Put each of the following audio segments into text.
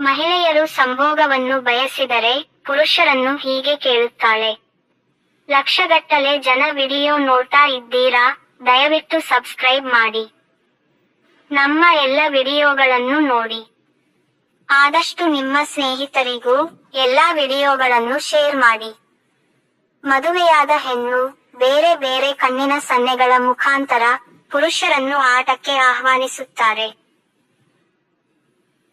ಮಹಿಳೆಯರು ಸಂಭೋಗವನ್ನು ಬಯಸಿದರೆ ಪುರುಷರನ್ನು ಹೀಗೆ ಕೇಳುತ್ತಾಳೆ. ಲಕ್ಷಗಟ್ಟಲೆ ಜನ ವಿಡಿಯೋ ನೋಡ್ತಾ ಇದ್ದೀರಾ? ದಯವಿಟ್ಟು ಸಬ್ಸ್ಕ್ರೈಬ್ ಮಾಡಿ. ನಮ್ಮ ಎಲ್ಲ ವಿಡಿಯೋಗಳನ್ನು ನೋಡಿ. ಆದಷ್ಟು ನಿಮ್ಮ ಸ್ನೇಹಿತರಿಗೂ ಎಲ್ಲಾ ವಿಡಿಯೋಗಳನ್ನು ಶೇರ್ ಮಾಡಿ. ಮದುವೆಯಾದ ಹೆಣ್ಣು ಬೇರೆ ಬೇರೆ ಕಣ್ಣಿನ ಸನ್ನೆಗಳ ಮುಖಾಂತರ ಪುರುಷರನ್ನು ಆಟಕ್ಕೆ ಆಹ್ವಾನಿಸುತ್ತಾರೆ.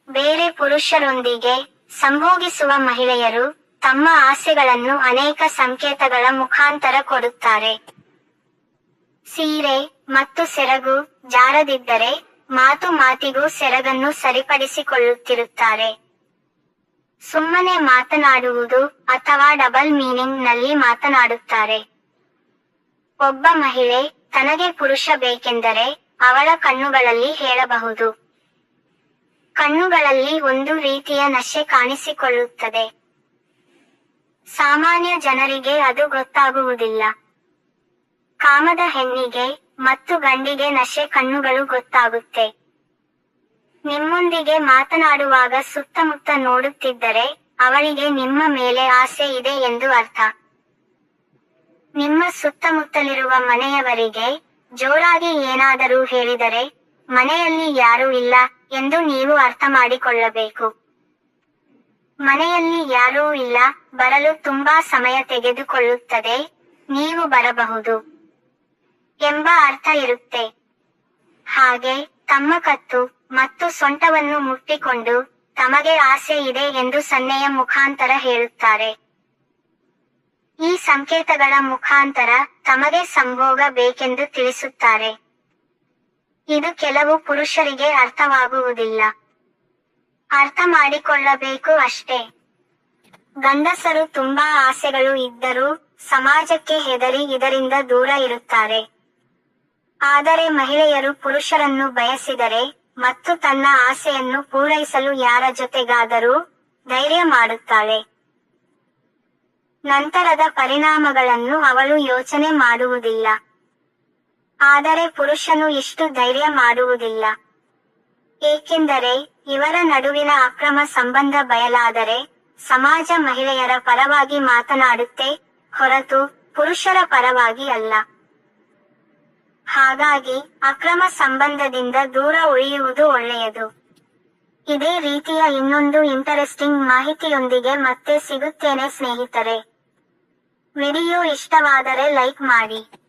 ಬೇರೆ ಪುರುಷರೊಂದಿಗೆ ಸಂಭೋಗಿಸುವ ಮಹಿಳೆಯರು ತಮ್ಮ ಆಸೆಗಳನ್ನು ಅನೇಕ ಸಂಕೇತಗಳ ಮುಖಾಂತರ ಕೊಡುತ್ತಾರೆ. ಸೀರೆ ಮತ್ತು ಸೆರಗು ಜಾರದಿದ್ದರೆ ಮಾತು ಮಾತಿಗೂ ಸೆರಗನ್ನು ಸರಿಪಡಿಸಿಕೊಳ್ಳುತ್ತಿರುತ್ತಾರೆ. ಸುಮ್ಮನೆ ಮಾತನಾಡುವುದು ಅಥವಾ ಡಬಲ್ ಮೀನಿಂಗ್ನಲ್ಲಿ ಮಾತನಾಡುತ್ತಾರೆ. ಒಬ್ಬ ಮಹಿಳೆ ತನಗೆ ಪುರುಷ ಬೇಕೆಂದರೆ ಅವಳ ಕಣ್ಣುಗಳಲ್ಲಿ ಹೇಳಬಹುದು. ಕಣ್ಣುಗಳಲ್ಲಿ ಒಂದು ರೀತಿಯ ನಶೆ ಕಾಣಿಸಿಕೊಳ್ಳುತ್ತದೆ. ಸಾಮಾನ್ಯ ಜನರಿಗೆ ಅದು ಗೊತ್ತಾಗುವುದಿಲ್ಲ. ಕಾಮದ ಹೆಣ್ಣಿಗೆ ಮತ್ತು ಗಂಡಿಗೆ ನಶೆ ಕಣ್ಣುಗಳು ಗೊತ್ತಾಗುತ್ತೆ. ನಿಮ್ಮೊಂದಿಗೆ ಮಾತನಾಡುವಾಗ ಸುತ್ತಮುತ್ತ ನೋಡುತ್ತಿದ್ದರೆ ಅವಳಿಗೆ ನಿಮ್ಮ ಮೇಲೆ ಆಸೆ ಇದೆ ಎಂದು ಅರ್ಥ. ನಿಮ್ಮ ಸುತ್ತಮುತ್ತಲಿರುವ ಮನೆಯವರಿಗೆ ಜೋರಾಗಿ ಏನಾದರೂ ಹೇಳಿದರೆ ಮನೆಯಲ್ಲಿ ಯಾರೂ ಇಲ್ಲ ಎಂದು ನೀವು ಅರ್ಥ ಮಾಡಿಕೊಳ್ಳಬೇಕು. ಮನೆಯಲ್ಲಿ ಯಾರೂ ಇಲ್ಲ ಬರಲು ತುಂಬಾ ಸಮಯ ತೆಗೆದುಕೊಳ್ಳುತ್ತದೆ, ನೀವು ಬರಬಹುದು ಎಂಬ ಅರ್ಥ ಇರುತ್ತೆ. ಹಾಗೆ ತಮ್ಮ ಕತ್ತು ಮತ್ತು ಸೊಂಟವನ್ನು ಮುಟ್ಟಿಕೊಂಡು ತಮಗೆ ಆಸೆ ಇದೆ ಎಂದು ಸನ್ನೆಯ ಮುಖಾಂತರ ಹೇಳುತ್ತಾರೆ. ಈ ಸಂಕೇತಗಳ ಮುಖಾಂತರ ತಮಗೆ ಸಂಭೋಗ ಬೇಕೆಂದು ತಿಳಿಸುತ್ತಾರೆ. ಇದು ಕೆಲವು ಪುರುಷರಿಗೆ ಅರ್ಥವಾಗುವುದಿಲ್ಲ. ಅರ್ಥ ಮಾಡಿಕೊಳ್ಳಬೇಕು ಅಷ್ಟೇ. ಗಂಡಸರು ತುಂಬಾ ಆಸೆಗಳು ಇದ್ದರೂ ಸಮಾಜಕ್ಕೆ ಹೆದರಿ ಇದರಿಂದ ದೂರ ಇರುತ್ತಾರೆ. ಆದರೆ ಮಹಿಳೆಯರು ಪುರುಷರನ್ನು ಬಯಸಿದರೆ ಮತ್ತು ತನ್ನ ಆಸೆಯನ್ನು ಪೂರೈಸಲು ಯಾರ ಜೊತೆಗಾದರೂ ಧೈರ್ಯ ಮಾಡುತ್ತಾಳೆ. ನಂತರದ ಪರಿಣಾಮಗಳನ್ನು ಅವಳು ಯೋಚನೆ ಮಾಡುವುದಿಲ್ಲ. ಆದರೆ ಪುರುಷನು ಇಷ್ಟು ಧೈರ್ಯ ಮಾಡುವುದಿಲ್ಲ. ಏಕೆಂದರೆ ಇವರ ನಡುವಿನ ಅಕ್ರಮ ಸಂಬಂಧ ಬಯಲಾದರೆ ಸಮಾಜ ಮಹಿಳೆಯರ ಪರವಾಗಿ ಮಾತನಾಡುತ್ತೆ, ಹೊರತು ಪುರುಷರ ಪರವಾಗಿ ಅಲ್ಲ. ಹಾಗಾಗಿ ಅಕ್ರಮ ಸಂಬಂಧದಿಂದ ದೂರ ಉಳಿಯುವುದು ಒಳ್ಳೆಯದು. ಇದೇ ರೀತಿಯ ಇನ್ನೊಂದು ಇಂಟರೆಸ್ಟಿಂಗ್ ಮಾಹಿತಿಯೊಂದಿಗೆ ಮತ್ತೆ ಸಿಗುತ್ತೇನೆ ಸ್ನೇಹಿತರೆ. ವಿಡಿಯೋ ಇಷ್ಟವಾದರೆ ಲೈಕ್ ಮಾಡಿ.